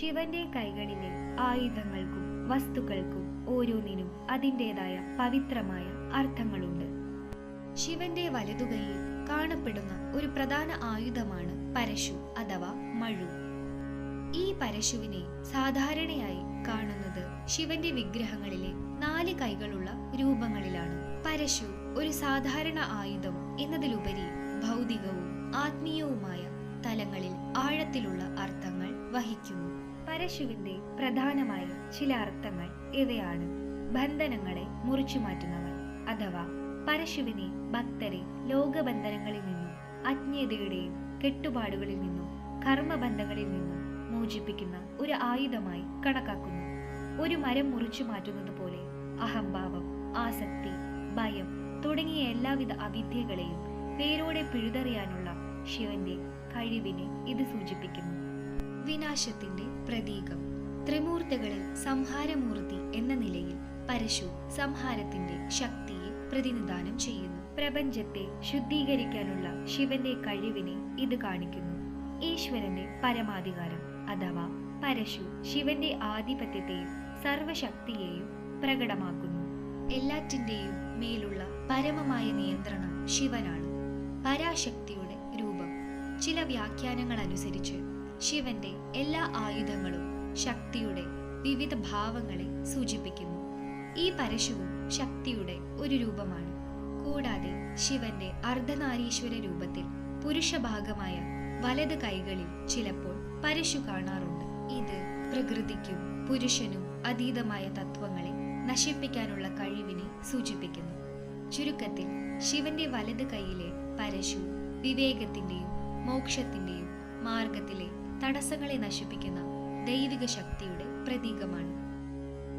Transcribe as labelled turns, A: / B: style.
A: ശിവന്റെ കൈകളിലെ ആയുധങ്ങൾക്കും വസ്തുക്കൾക്കും ഓരോന്നിനും അതിന്റെതായ പവിത്രമായ അർത്ഥങ്ങളുണ്ട്. ശിവന്റെ വലതുകൈയിൽ കാണപ്പെടുന്ന ഒരു പ്രധാന ആയുധമാണ് പരശു അഥവാ മഴു. ഈ പരശുവിനെ സാധാരണയായി കാണുന്നത് ശിവന്റെ വിഗ്രഹങ്ങളിലെ നാല് കൈകളുള്ള രൂപങ്ങളിലാണ്. പരശു ഒരു സാധാരണ ആയുധം എന്നതിലുപരി ഭൗതികവും ആത്മീയവുമായ തലങ്ങളിൽ ആഴത്തിലുള്ള അർത്ഥങ്ങൾ വഹിക്കുന്നു. പരശുവിന്റെ പ്രധാനമായ ചില അർത്ഥങ്ങൾ ഇവയാണ്. ബന്ധനങ്ങളെ മുറിച്ചു മാറ്റുന്നവൻ അഥവാ പരശുവിനെ ഭക്തരെ ലോകബന്ധനങ്ങളിൽ നിന്നും അജ്ഞതയുടെയും കെട്ടുപാടുകളിൽ നിന്നും കർമ്മബന്ധങ്ങളിൽ നിന്നും മോചിപ്പിക്കുന്ന ഒരു ആയുധമായി കണക്കാക്കുന്നു. ഒരു മരം മുറിച്ചു മാറ്റുന്നത് പോലെ അഹംഭാവം ആസക്തി ഭയം തുടങ്ങിയ എല്ലാവിധ അവിദ്യകളെയും പേരോടെ പിഴുതെറിയാനുള്ള ശിവന്റെ കഴിവിനെ ഇത് സൂചിപ്പിക്കുന്നു. വിനാശത്തിന്റെ പ്രതീകം. ത്രിമൂർത്തികളിൽ സംഹാരമൂർത്തി എന്ന നിലയിൽ പരശു സംഹാരത്തിന്റെ ശക്തിയെ പ്രതിനിധാനം ചെയ്യുന്നു. പ്രപഞ്ചത്തെ ശുദ്ധീകരിക്കാനുള്ള ശിവന്റെ കഴിവിനെ ഇത് കാണിക്കുന്നു. ഈശ്വരന്റെ പരമാധികാരം അഥവാ പരശു ശിവന്റെ ആധിപത്യത്തെയും സർവശക്തിയെയും പ്രകടമാക്കുന്നു. എല്ലാറ്റിന്റെയും മേലുള്ള പരമമായ നിയന്ത്രണം ശിവനാണ്. പരാശക്തിയുടെ രൂപം. ചില വ്യാഖ്യാനങ്ങൾ അനുസരിച്ച് ശിവന്റെ എല്ലാ ആയുധങ്ങളും ശക്തിയുടെ വിവിധ ഭാവങ്ങളെ സൂചിപ്പിക്കുന്നു. ഈ പരശുവും ശക്തിയുടെ ഒരു രൂപമാണ്. കൂടാതെ ശിവന്റെ അർദ്ധനാരീശ്വര രൂപത്തിൽ പുരുഷഭാഗമായ വലത് കൈകളിൽ ചിലപ്പോൾ പരശു കാണാറുണ്ട്. ഇത് പ്രകൃതിക്കും പുരുഷനും അതീതമായ തത്വങ്ങളെ നശിപ്പിക്കാനുള്ള കഴിവിനെ സൂചിപ്പിക്കുന്നു. ചുരുക്കത്തിൽ ശിവന്റെ വലത് കൈയിലെ പരശു വിവേകത്തിന്റെയും മോക്ഷത്തിന്റെയും മാർഗത്തിലെ തടസ്സങ്ങളെ നശിപ്പിക്കുന്ന ദൈവിക ശക്തിയുടെ പ്രതീകമാണ്.